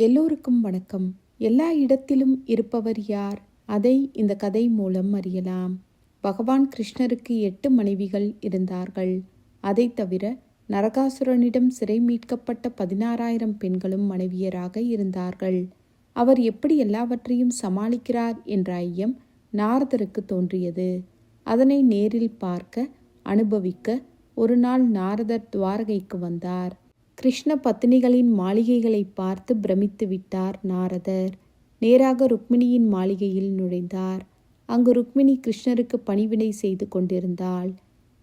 எல்லோருக்கும் வணக்கம். எல்லா இடத்திலும் இருப்பவர் யார்? அதை இந்த கதை மூலம் அறியலாம். பகவான் கிருஷ்ணருக்கு எட்டு மனைவிகள் இருந்தார்கள். அதைத் தவிர நரகாசுரனிடம் சிறை மீட்கப்பட்ட பதினாறாயிரம் பெண்களும் மனைவியராக இருந்தார்கள். அவர் எப்படி எல்லாவற்றையும் சமாளிக்கிறார் என்ற ஐயம் நாரதருக்கு தோன்றியது. அதனை நேரில் பார்க்க அனுபவிக்க ஒரு நாள் நாரதர் துவாரகைக்கு வந்தார். கிருஷ்ண பத்தினிகளின் மாளிகைகளை பார்த்து பிரமித்து விட்டார் நாரதர். நேராக ருக்மிணியின் மாளிகையில் நுழைந்தார். அங்கு ருக்மிணி கிருஷ்ணருக்கு பணிவினை செய்து கொண்டிருந்தாள்.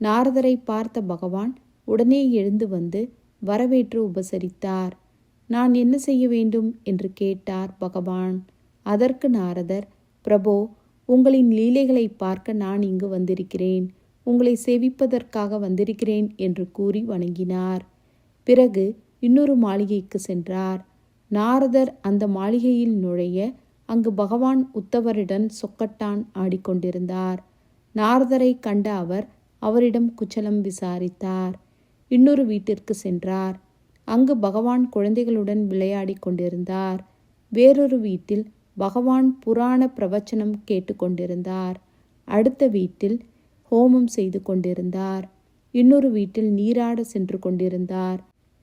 நாரதரை பார்த்த பகவான் உடனே எழுந்து வந்து வரவேற்று உபசரித்தார். நான் என்ன செய்ய வேண்டும்? என்று கேட்டார் பகவான். அதற்கு நாரதர் பிரபோ உங்களின் லீலைகளை பார்க்க நான் இங்கு வந்திருக்கிறேன். உங்களை சேவிப்பதற்காக வந்திருக்கிறேன் என்று கூறி வணங்கினார். பிறகு இன்னொரு மாளிகைக்கு சென்றார். நாரதர் அந்த மாளிகையில் நுழைய அங்கு பகவான் உத்தவருடன் சொக்கட்டான் ஆடிக்கொண்டிருந்தார். நாரதரை கண்ட அவர் அவரிடம் குச்சலம் விசாரித்தார். இன்னொரு வீட்டிற்கு சென்றார். அங்கு பகவான் குழந்தைகளுடன் விளையாடி கொண்டிருந்தார். வேறொரு வீட்டில் பகவான் புராண பிரவச்சனம் கேட்டுக்கொண்டிருந்தார் அடுத்த வீட்டில் ஹோமம் செய்து கொண்டிருந்தார். இன்னொரு வீட்டில் நீராட சென்று கொண்டிருந்தார்.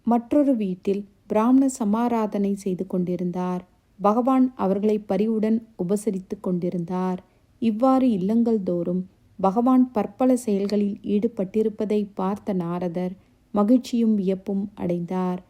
மற்றொரு வீட்டில் பிராமண சமாராதனை செய்து கொண்டிருந்தார். பகவான் அவர்களை பரிவுடன் உபசரித்து கொண்டிருந்தார். இவ்வாறு இல்லங்கள் தோறும் பகவான் பற்பல செயல்களில் ஈடுபட்டிருப்பதை பார்த்த நாரதர் மகிழ்ச்சியும் வியப்பும் அடைந்தார்.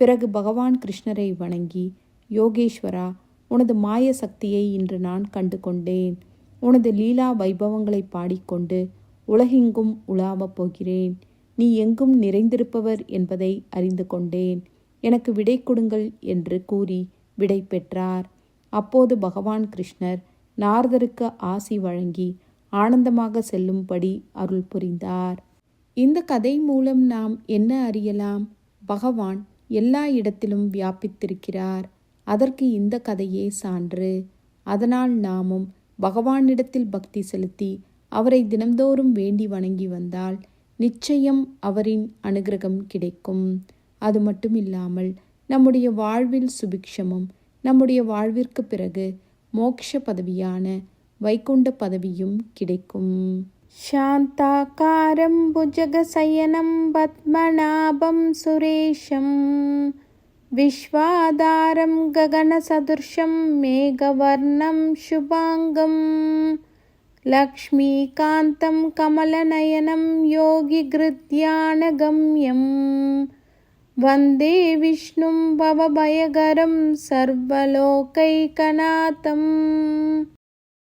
பிறகு பகவான் கிருஷ்ணரை வணங்கி யோகேஸ்வரா உனது மாய சக்தியை இன்று நான் கண்டு கொண்டேன். உனது லீலா வைபவங்களை பாடிக்கொண்டு உலகெங்கும் உலாவப் போகிறேன். நீ எங்கும் நிறைந்திருப்பவர் என்பதை அறிந்து கொண்டேன். எனக்கு விடை கொடுங்கள் என்று கூறி விடை பெற்றார். அப்போது பகவான் கிருஷ்ணர் நாரதருக்கு ஆசி வழங்கி ஆனந்தமாக செல்லும்படி அருள் புரிந்தார். இந்த கதை மூலம் நாம் என்ன அறியலாம்? பகவான் எல்லா இடத்திலும் வியாபித்திருக்கிறார். அதற்கு இந்த கதையே சான்று. அதனால் நாமும் பகவானிடத்தில் பக்தி செலுத்தி அவரை தினம்தோறும் வேண்டி வணங்கி வந்தால் நிச்சயம் அவரின் அனுகிரகம் கிடைக்கும். அது மட்டுமில்லாமல் நம்முடைய வாழ்வில் சுபிக்ஷமும் நம்முடைய வாழ்விற்கு பிறகு மோக்ஷ பதவியான வைகுண்ட பதவியும் கிடைக்கும். சாந்தாக்காரம் புஜகசயனம் பத்மநாபம் சுரேஷம் விஸ்வாதாரம் ககனசதுர்ஷம் மேகவர்ணம் சுபாங்கம் लक्ष्मीकान्तं कमलनयनं योगिगृध्यानगम्यं वन्दे विष्णुं भवभयगरं सर्वलोकैकनाथम्